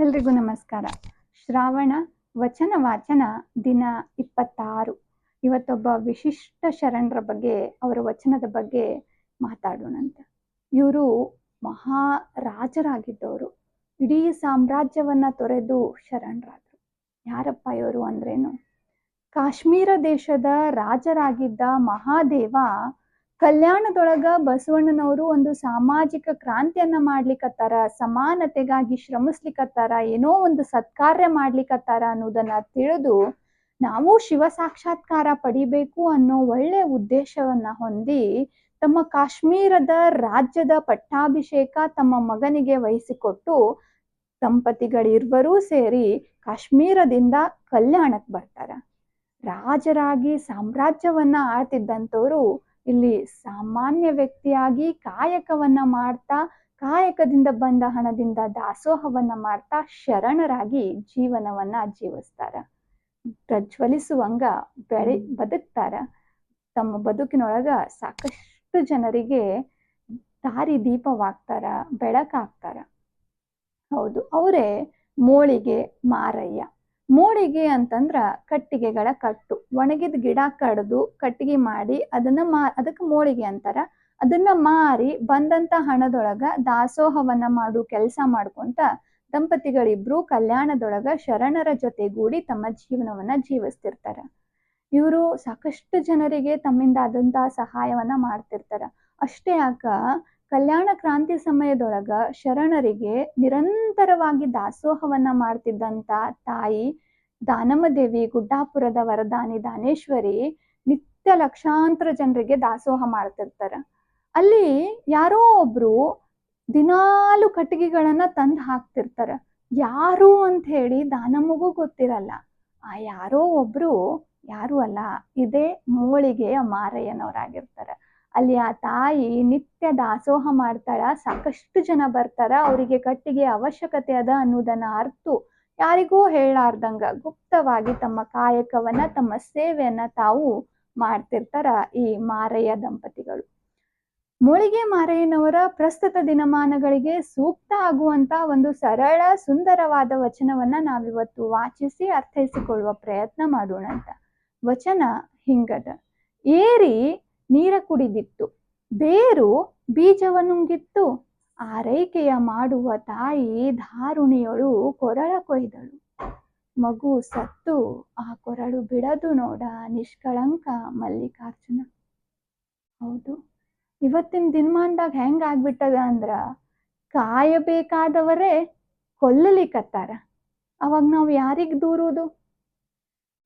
ಎಲ್ರಿಗೂ ನಮಸ್ಕಾರ. ಶ್ರಾವಣ ವಚನ ವಾಚನ ದಿನ ಇಪ್ಪತ್ತಾರು. ಇವತ್ತೊಬ್ಬ ವಿಶಿಷ್ಟ ಶರಣರ ಬಗ್ಗೆ, ಅವರ ವಚನದ ಬಗ್ಗೆ ಮಾತಾಡೋಣಂತ. ಇವರು ಮಹಾ ರಾಜರಾಗಿದ್ದವರು ಇಡೀ ಸಾಮ್ರಾಜ್ಯವನ್ನ ತೊರೆದು ಶರಣರಾದರು. ಯಾರಪ್ಪ ಇವರು ಅಂದ್ರೇನು? ಕಾಶ್ಮೀರ ದೇಶದ ರಾಜರಾಗಿದ್ದ ಮಹಾದೇವ ಕಲ್ಯಾಣದೊಳಗ ಬಸವಣ್ಣನವರು ಒಂದು ಸಾಮಾಜಿಕ ಕ್ರಾಂತಿಯನ್ನ ಮಾಡ್ಲಿಕ್ಕತ್ತಾರ ಸಮಾನತೆಗಾಗಿ ಶ್ರಮಿಸ್ಲಿಕ್ಕತ್ತಾರ ಏನೋ ಒಂದು ಸತ್ಕಾರ್ಯ ಮಾಡ್ಲಿಕ್ಕತ್ತಾರ ಅನ್ನೋದನ್ನ ತಿಳಿದು ನಾವು ಶಿವ ಸಾಕ್ಷಾತ್ಕಾರ ಪಡಿಬೇಕು ಅನ್ನೋ ಒಳ್ಳೆ ಉದ್ದೇಶವನ್ನ ಹೊಂದಿ ತಮ್ಮ ಕಾಶ್ಮೀರದ ರಾಜ್ಯದ ಪಟ್ಟಾಭಿಷೇಕ ತಮ್ಮ ಮಗನಿಗೆ ವಹಿಸಿಕೊಟ್ಟು ದಂಪತಿಗಳಿರ್ವರೂ ಸೇರಿ ಕಾಶ್ಮೀರದಿಂದ ಕಲ್ಯಾಣಕ್ಕೆ ಬರ್ತಾರ. ರಾಜರಾಗಿ ಸಾಮ್ರಾಜ್ಯವನ್ನ ಆಳ್ತಿದ್ದಂಥವ್ರು ಇಲ್ಲಿ ಸಾಮಾನ್ಯ ವ್ಯಕ್ತಿಯಾಗಿ ಕಾಯಕವನ್ನ ಮಾಡ್ತಾ ಕಾಯಕದಿಂದ ಬಂದ ಹಣದಿಂದ ದಾಸೋಹವನ್ನ ಮಾಡ್ತಾ ಶರಣರಾಗಿ ಜೀವನವನ್ನ ಜೀವಿಸ್ತಾರ. ಪ್ರಜ್ವಲಿಸುವಂಗ ಬೆಳಿ ಬದುಕ್ತಾರ. ತಮ್ಮ ಬದುಕಿನೊಳಗ ಸಾಕಷ್ಟು ಜನರಿಗೆ ದಾರಿ ದೀಪವಾಗ್ತಾರ ಬೆಳಕಾಗ್ತಾರ. ಹೌದು ಅವರೇ ಮೋಳಿಗೆ ಮಾರಯ್ಯ. ಮೋಳಿಗೆ ಅಂತಂದ್ರ ಕಟ್ಟಿಗೆಗಳ ಕಟ್ಟು. ಒಣಗಿದ ಗಿಡ ಕಡ್ದು ಕಟ್ಟಿಗೆ ಮಾಡಿ ಅದನ್ನ ಮಾ, ಅದಕ್ಕೆ ಮೋಳಿಗೆ ಅಂತಾರ. ಅದನ್ನ ಮಾರಿ ಬಂದಂತ ಹಣದೊಳಗ ದಾಸೋಹವನ್ನ ಮಾಡು, ಕೆಲಸ ಮಾಡ್ಕೊಂತ ದಂಪತಿಗಳಿಬ್ರು ಕಲ್ಯಾಣದೊಳಗ ಶರಣರ ಜೊತೆಗೂಡಿ ತಮ್ಮ ಜೀವನವನ್ನ ಜೀವಿಸ್ತಿರ್ತಾರ. ಇವರು ಸಾಕಷ್ಟು ಜನರಿಗೆ ತಮ್ಮಿಂದ ಆದಂತಹ ಸಹಾಯವನ್ನ ಮಾಡ್ತಿರ್ತಾರ. ಅಷ್ಟೇ ಯಾಕ ಕಲ್ಯಾಣ ಕ್ರಾಂತಿ ಸಮಯದೊಳಗ ಶರಣರಿಗೆ ನಿರಂತರವಾಗಿ ದಾಸೋಹವನ್ನ ಮಾಡ್ತಿದ್ದಂತ ತಾಯಿ ದಾನಮ್ಮ ದೇವಿ ಗುಡ್ಡಾಪುರದ ವರದಾನಿ ದಾನೇಶ್ವರಿ ನಿತ್ಯ ಲಕ್ಷಾಂತರ ಜನರಿಗೆ ದಾಸೋಹ ಮಾಡ್ತಿರ್ತಾರ. ಅಲ್ಲಿ ಯಾರೋ ಒಬ್ರು ದಿನಾಲು ಕಟ್ಟಿಗೆಗಳನ್ನ ತಂದು ಹಾಕ್ತಿರ್ತಾರ. ಯಾರು ಅಂತ ಹೇಳಿ ದಾನಮ್ಮಗೂ ಗೊತ್ತಿರಲ್ಲ. ಆ ಯಾರೋ ಒಬ್ರು ಯಾರು ಅಲ್ಲ, ಇದೇ ಮೋಳಿಗೆಯ ಮಾರಯ್ಯನವರಾಗಿರ್ತಾರ. ಅಲ್ಲಿ ಆ ತಾಯಿ ನಿತ್ಯ ದಾಸೋಹ ಮಾಡ್ತಾಳ, ಸಾಕಷ್ಟು ಜನ ಬರ್ತಾರ, ಅವರಿಗೆ ಕಟ್ಟಿಗೆ ಅವಶ್ಯಕತೆ ಅದ ಅನ್ನೋದನ್ನ ಅರ್ತು. ಯಾರಿಗೂ ಹೇಳಾರ್ದಂಗ ಗುಪ್ತವಾಗಿ ತಮ್ಮ ಕಾಯಕವನ್ನ, ತಮ್ಮ ಸೇವೆಯನ್ನ ತಾವು ಮಾಡ್ತಿರ್ತಾರ ಈ ಮಾರಯ್ಯ ದಂಪತಿಗಳು. ಮೂಳಿಗೆ ಮಾರಯ್ಯನವರ ಪ್ರಸ್ತುತ ದಿನಮಾನಗಳಿಗೆ ಸೂಕ್ತ ಆಗುವಂತ ಒಂದು ಸರಳ, ಸುಂದರವಾದ ವಚನವನ್ನ ನಾವಿವತ್ತು ವಾಚಿಸಿ ಅರ್ಥೈಸಿಕೊಳ್ಳುವ ಪ್ರಯತ್ನ ಮಾಡೋಣ ಅಂತ ವಚನ ಹಿಂಗದ. ಏರಿ ಕುಡಿದಿತ್ತು. ಬೇರು ಬೀಜವನ್ನುಂಗಿತ್ತು ಆರೈಕೆಯ ಮಾಡುವ ತಾಯಿ ಧಾರುಣಿಯಳು ಕೊರಳ ಕೊಯ್ದಳು. ಮಗು ಸತ್ತು, ಆ ಕೊರಳು ಬಿಡದು ನೋಡ ನಿಷ್ಕಳಂಕ ಮಲ್ಲಿಕಾರ್ಜುನ. ಹೌದು, ಇವತ್ತಿನ ದಿನಮಾನದಾಗ ಹೆಂಗ ಆಗ್ಬಿಟ್ಟದ ಅಂದ್ರ ಕಾಯಬೇಕಾದವರೇ ಕೊಲ್ಲಲಿಕತ್ತಾರ. ಅವಾಗ ನಾವು ಯಾರಿಗ್ ದೂರುದು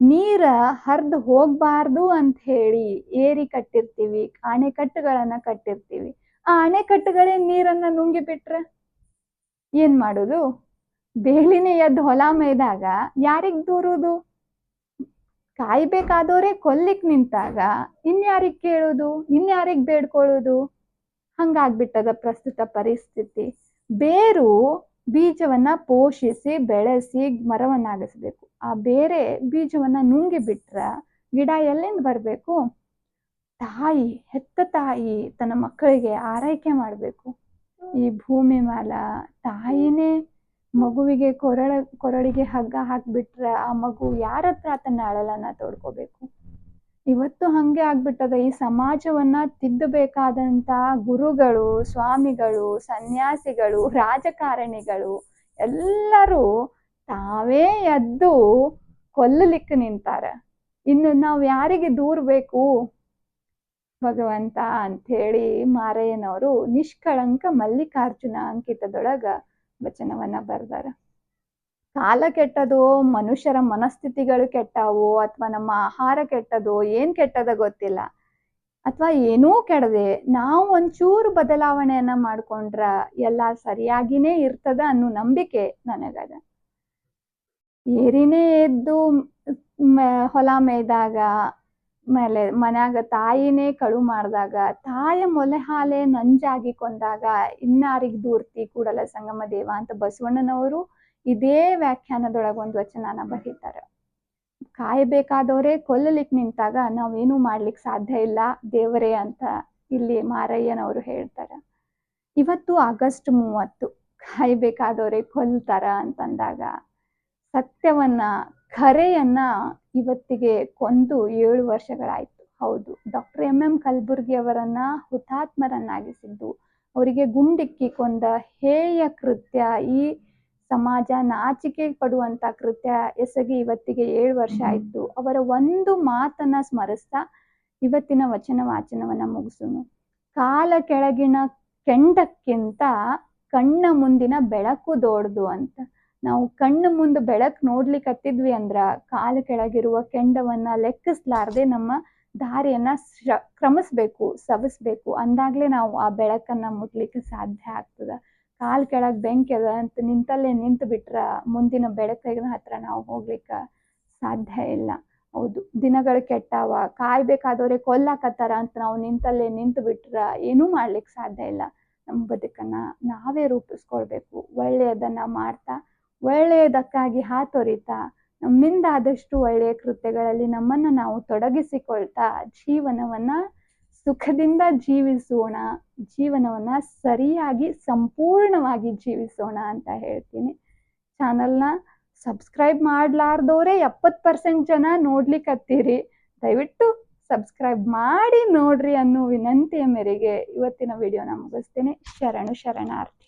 ನೀರ ಹರಿದು ಹೋಗ್ಬಾರ್ದು ಅಂತ ಹೇಳಿ ಏರಿ ಕಟ್ಟಿರ್ತೀವಿ ಅಣೆಕಟ್ಟುಗಳನ್ನ ಕಟ್ಟಿರ್ತೀವಿ. ಆ ಅಣೆಕಟ್ಟುಗಳೇ ನೀರನ್ನ ನುಂಗಿ ಬಿಟ್ರೆ ಏನ್ ಮಾಡುದು? ಬೇಲಿನೇ ಎದ್ದು ಹೊಲ ಮೇಯ್ದಾಗ ಯಾರಿಗ್ ದೂರುದು? ಕಾಯ್ಬೇಕಾದವ್ರೆ ಕೊಲ್ಲಿಕ್ ನಿಂತಾಗ ಇನ್ಯಾರಿಗ್ ಕೇಳುದು? ಇನ್ಯಾರಿಗ್ ಬೇಡ್ಕೊಳ್ಳುದು ಹಂಗಾಗ್ಬಿಟ್ಟದ ಪ್ರಸ್ತುತ ಪರಿಸ್ಥಿತಿ. ಬೇರು ಬೀಜವನ್ನ ಪೋಷಿಸಿ, ಬೆಳೆಸಿ, ಮರವನ್ನಾಗಿಸಬೇಕು. ಆ ಬೇರೆ ಬೀಜವನ್ನ ನುಂಗಿ ಬಿಟ್ರ ಗಿಡ ಎಲ್ಲಿಂದ ಬರಬೇಕು? ತಾಯಿ, ಹೆತ್ತ ತಾಯಿ ತನ್ನ ಮಕ್ಕಳಿಗೆ ಆರೈಕೆ ಮಾಡಬೇಕು. ಈ ಭೂಮಿ ಮ್ಯಾಲ ತಾಯಿನೇ ಮಗುವಿಗೆ ಕೊರಳ, ಕೊರಳಿಗೆ ಹಗ್ಗ ಹಾಕ್ಬಿಟ್ರ ಆ ಮಗು ಯಾರ ಹತ್ರ ತನ್ನ ಅಳಲನ್ನ ತೋಡ್ಕೋಬೇಕು? ಇವತ್ತು ಹಂಗೆ ಆಗ್ಬಿಟ್ಟದ. ಈ ಸಮಾಜವನ್ನ ತಿದ್ದಬೇಕಾದಂತ ಗುರುಗಳು, ಸ್ವಾಮಿಗಳು, ಸನ್ಯಾಸಿಗಳು, ರಾಜಕಾರಣಿಗಳು ಎಲ್ಲರೂ ತಾವೇ ಎದ್ದು ಕೊಲ್ಲಲಿಕ್ಕೆ ನಿಂತಾರ. ಇನ್ನು ನಾವು ಯಾರಿಗೆ ದೂರ್ಬೇಕು ಭಗವಂತ ಅಂಥೇಳಿ ಮಾರಯ್ಯನವರು ನಿಷ್ಕಳಂಕ ಮಲ್ಲಿಕಾರ್ಜುನ ಅಂಕಿತದೊಳಗ ವಚನವನ್ನ ಬರ್ದಾರ. ಕಾಲ ಕೆಟ್ಟದೋ, ಮನುಷ್ಯರ ಮನಸ್ಥಿತಿಗಳು ಕೆಟ್ಟವೋ, ಅಥವಾ ನಮ್ಮ ಆಹಾರ ಕೆಟ್ಟದೋ, ಏನ್ ಕೆಟ್ಟದ ಗೊತ್ತಿಲ್ಲ. ಅಥವಾ ಏನೂ ಕೆಡದೆ, ನಾವು ಒಂಚೂರು ಬದಲಾವಣೆಯನ್ನ ಮಾಡ್ಕೊಂಡ್ರ ಎಲ್ಲ ಸರಿಯಾಗಿನೇ ಇರ್ತದ ಅನ್ನೋ ನಂಬಿಕೆ ನನಗದ. ಏರಿನೇ ಎದ್ದು ಹೊಲ ಮೇಯ್ದಾಗ ಮೇಲೆ ಮನ್ಯಾಗ ತಾಯಿನೇ ಕಳು ಮಾಡಿದಾಗ, ತಾಯ ಮೊಲೆ ಹಾಲೆ ನಂಜಾಗಿ ಕೊಂದಾಗ, ಇನ್ನಾರಿಗ್ ದೂರ್ತಿ ಕೂಡಲ ಸಂಗಮ ದೇವ ಅಂತ ಬಸವಣ್ಣನವರು ಇದೇ ವ್ಯಾಖ್ಯಾನದೊಳಗ ಒಂದು ವಚನನ ಬರೀತಾರೆ. ಕಾಯಬೇಕಾದವರೇ ಕೊಲ್ಲಲಿಕ್ ನಿಂತಾಗ ನಾವೇನು ಮಾಡ್ಲಿಕ್ಕೆ ಸಾಧ್ಯ ಇಲ್ಲ, ದೇವರೇ ಅಂತ ಇಲ್ಲಿ ಮಾರಯ್ಯನವರು ಹೇಳ್ತಾರೆ. ಇವತ್ತು ಆಗಸ್ಟ್ ಮೂವತ್ತು, ಕಾಯ್ಬೇಕಾದವ್ರೆ ಕೊಲ್ತಾರ ಅಂತಂದಾಗ ಸತ್ಯವನ್ನ ಖರೆಯನ್ನ ಇವತ್ತಿಗೆ ಕೊಂದು ಏಳು ವರ್ಷಗಳಾಯ್ತು. ಹೌದು, ಡಾಕ್ಟರ್ ಎಂ ಎಂ ಕಲಬುರ್ಗಿ ಅವರನ್ನ ಹುತಾತ್ಮರನ್ನಾಗಿಸಿದ್ದು, ಅವರಿಗೆ ಗುಂಡಿಕ್ಕಿ ಕೊಂದ ಹೇಯ ಕೃತ್ಯ ಈ ಸಮಾಜ ನಾಚಿಕೆ ಪಡುವಂತ ಕೃತ್ಯ ಎಸಗಿ ಇವತ್ತಿಗೆ ಏಳು ವರ್ಷ ಆಯ್ತು. ಅವರ ಒಂದು ಮಾತನ್ನ ಸ್ಮರಿಸ್ತಾ ಇವತ್ತಿನ ವಚನ ವಾಚನವನ್ನ ಮುಗಿಸೋಣ. ಕಾಲ ಕೆಳಗಿನ ಕೆಂಡಕ್ಕಿಂತ ಕಣ್ಣ ಮುಂದಿನ ಬೆಳಕು ದೊಡ್ದು ಅಂತ. ನಾವು ಕಣ್ಣು ಮುಂದೆ ಬೆಳಕು ನೋಡ್ಲಿಕ್ಕತ್ತಿದ್ವಿ ಅಂದ್ರ ಕಾಲ ಕೆಳಗಿರುವ ಕೆಂಡವನ್ನ ಲೆಕ್ಕಿಸ್ಲಾರ್ದೆ ನಮ್ಮ ದಾರಿಯನ್ನ ಕ್ರಮಿಸ್ಬೇಕು ಸವಿಸ್ಬೇಕು. ಅಂದಾಗ್ಲೇ ನಾವು ಆ ಬೆಳಕನ್ನ ಮುಟ್ಲಿಕ್ಕೆ ಸಾಧ್ಯ ಆಗ್ತದ. ಕಾಲ್ ಕೆಳಗೆ ಬೆಂಕಿ ಅದ ಅಂತ ನಿಂತಲ್ಲೇ ನಿಂತು ಬಿಟ್ರ ಮುಂದಿನ ಬೆಳಕಿನ ಹತ್ರ ನಾವು ಹೋಗ್ಲಿಕ್ಕೆ ಸಾಧ್ಯ ಇಲ್ಲ. ಹೌದು, ದಿನಗಳು ಕೆಟ್ಟಾವ, ಕಾಯ್ಬೇಕಾದವ್ರೆ ಕೊಲ್ಲಾಕತ್ತಾರ ಅಂತ ನಾವು ನಿಂತಲ್ಲೇ ನಿಂತು ಬಿಟ್ರ ಏನೂ ಮಾಡ್ಲಿಕ್ಕೆ ಸಾಧ್ಯ ಇಲ್ಲ. ನಮ್ಮ ಬದುಕನ್ನ ನಾವೇ ರೂಪಿಸ್ಕೊಳ್ಬೇಕು. ಒಳ್ಳೆಯದನ್ನ ಮಾಡ್ತಾ, ಒಳ್ಳೆಯದಕ್ಕಾಗಿ ಹಾತೊರಿತಾ, ನಮ್ಮಿಂದ ಆದಷ್ಟು ಒಳ್ಳೆಯ ಕೃತ್ಯಗಳಲ್ಲಿ ನಮ್ಮನ್ನ ನಾವು ತೊಡಗಿಸಿಕೊಳ್ತಾ ಜೀವನವನ್ನ ಸುಖದಿಂದ ಜೀವಿಸೋಣ, ಜೀವನವನ್ನ ಸರಿಯಾಗಿ ಸಂಪೂರ್ಣವಾಗಿ ಜೀವಿಸೋಣ ಅಂತ ಹೇಳ್ತೀನಿ. ಚಾನಲ್ನ ಸಬ್ಸ್ಕ್ರೈಬ್ ಮಾಡ್ಲಾರ್ದವ್ರೆ ಎಪ್ಪತ್ತು ಪರ್ಸೆಂಟ್ ಜನ ನೋಡ್ಲಿಕ್ಕತ್ತೀರಿ ದಯವಿಟ್ಟು ಸಬ್ಸ್ಕ್ರೈಬ್ ಮಾಡಿ ನೋಡ್ರಿ ಅನ್ನೋ ವಿನಂತಿಯ ಮೇರೆಗೆ ಇವತ್ತಿನ ವಿಡಿಯೋನ ಮುಗಿಸ್ತೀನಿ. ಶರಣು ಶರಣಾರ್ಥಿ.